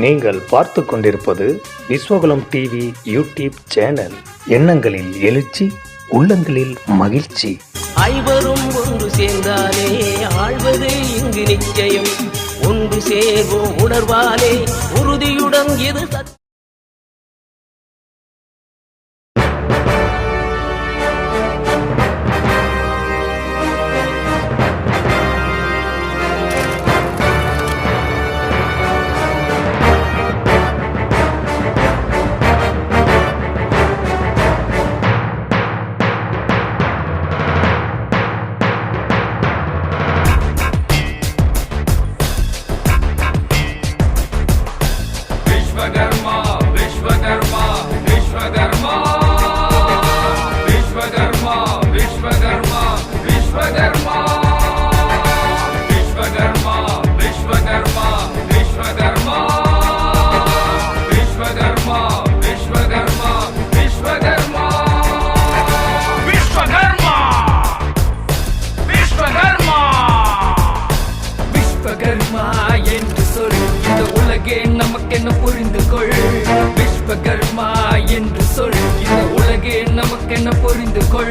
நீங்கள் பார்த்து கொண்டிருப்பது விஸ்வகுலம் டிவி யூடியூப் சேனல். எண்ணங்களில் எழுச்சி உள்ளங்களில் மகிழ்ச்சி. ஐவரும் ஒன்று சேர்ந்தாலே ஆழ்வது இங்கு நிச்சயம். ஒன்று சேர்வோம் உணர்வாலே உறுதியுடன் எது எனக்கென புரிந்து கொள்